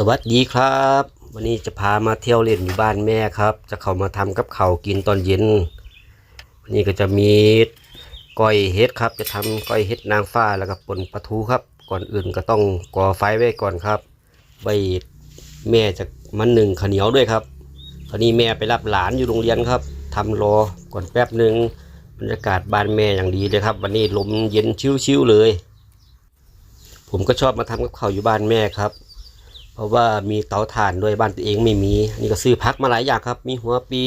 สวัสดีครับ วันนี้จะพามาเที่ยวเล่นอยู่บ้านแม่ครับ จะเข้ามาทำกับข้าวกินตอนเย็น วันนี้ก็จะมีก้อยเฮ็ดครับ จะทำก้อยเฮ็ดนางฟ้าแล้วก็ปนปลาทูครับ ก่อนอื่นก็ต้องก่อไฟไว้ก่อนครับใบแม่จะมันหนึ่งข้าวเหนียวด้วยครับ ตอนนี้แม่ไปรับหลานอยู่โรงเรียนครับทำรอก่อนแป๊บหนึ่งบรรยากาศบ้านแม่อย่างดีเลยครับ วันนี้ลมเย็นชิวๆเลย ผมก็ชอบมาทำกับข้าวอยู่บ้านแม่ครับ เพราะว่ามีเตาถ่านด้วยบ้านตัวเองไม่มี นี่ก็ซื้อพักมาหลายอย่างครับ มีหัวปี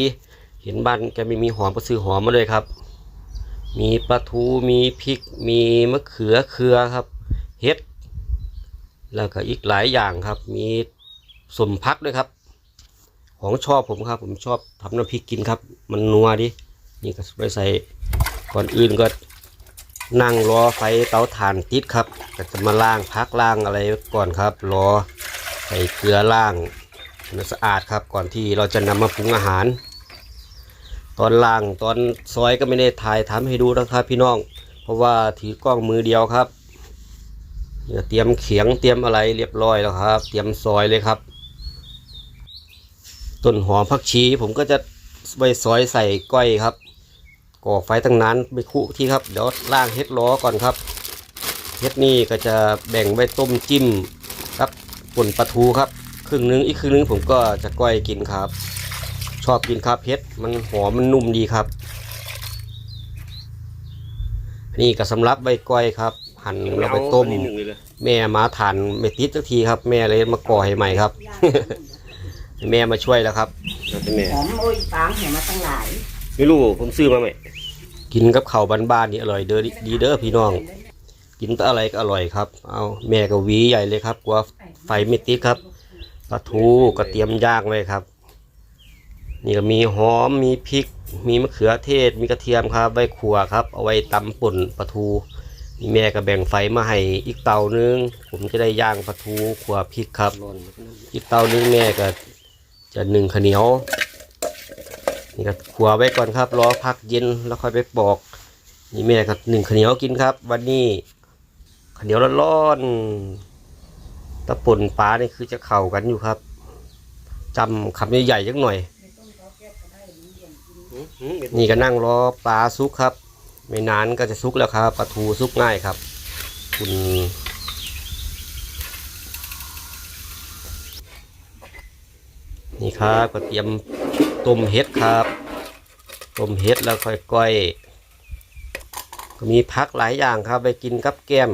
เห็นบ้านแกไม่มีหอมก็ซื้อหอมมาเลยครับ มีปลาทูมีพริก มีมะเขือเขือครับเห็ดแล้วก็อีกหลายอย่างครับ มีสมพักด้วยครับ ของชอบผมครับ ผมชอบทำน้ำพริกกินครับ มันนัวดินี่ก็ไปใส่ก่อนอื่นก็นั่งรอไฟเตาถ่านติดครับก็จะมาล้างพักล้างอะไรก่อนครับ รอ ใส่เกลือล้างให้มันสะอาดครับ ก่อนที่เราจะนำมาปรุงอาหาร ตอนล้างตอนซอยก็ไม่ได้ถ่ายทำให้ดูนะครับพี่น้อง เพราะว่าถือกล้องมือเดียวครับเตรียมเขียงเตรียมอะไรเรียบร้อยแล้วครับ เตรียมซอยเลยครับ ต้นหอมผักชีผมก็จะไปซอยใส่ก้อยครับก่อไฟตั้งนานไม่คุที่ครับเดี๋ยวล่างเฮ็ดล้อก่อนครับเฮ็ดนี่ก็จะแบ่งไว้ต้มจิ้ม ป่นปลาทูครับ ครึ่งนึงอีกครึ่งนึงผมก็จะก้อยกินครับ ชอบกินครับเฮ็ดมันหอมมันนุ่มดีครับ นี่ก็สำหรับใบก้อยครับ หั่นแล้วไปต้ม แม่มาทานไม่ติดสักทีครับ แม่เลยมาก่อให้ใหม่ครับ แม่มาช่วยแล้วครับแม่หอมโอ้ยฟางเห็นมาตั้งหลายไม่รู้ผมซื้อมาไหมกินกับข้าวบ้านๆนี่อร่อยเด้อดีเด้อพี่น้อง กินแต่อะไรก็อร่อยครับ เอาแม่ก็หวีใหญ่เลยครับกลัวไฟไม่ติดครับปลาทูก็เตรียมย่างไว้ครับ นี่ก็มีหอมมีพริก มีมะเขือเทศ มีกระเทียมครับ ไว้ขัวครับ เอาไว้ตำป่นปลาทูนี่แม่ก็แบ่งไฟมาให้อีกเตานึง ผมจะได้ย่างปลาทูขัวพริกครับ อีกเตานึงแม่ก็จะหนึ่งข้าวเหนียวนี่ก็ขัวไว้ก่อนครับรอพักเย็นแล้วค่อยไปปอก นี่แม่ก็หนึ่งข้าวเหนียวกินครับ วันนี้ ข้าวเหนียวร้อนๆตะป่นปลานี่คือจะเข่ากันอยู่ครับจำคำใหญ่ๆยักหน่อย นี่ก็นั่งรอปลาซุกครับ ไม่นานก็จะซุกแล้วครับปลาทูซุกง่ายครับ คุณนี่ครับก็เตรียมต้มเห็ดครับต้มเห็ดแล้วค่อยก้อยก็มีพักหลายอย่างครับ ไปกินกับแก้ม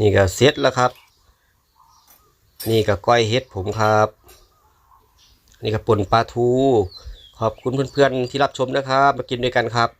นี่ก็เสร็จแล้วครับ นี่ก็ก้อยเฮ็ดผมครับ นี่ก็ป่นปลาทู ขอบคุณเพื่อนๆที่รับชมนะครับ มากินด้วยกันครับ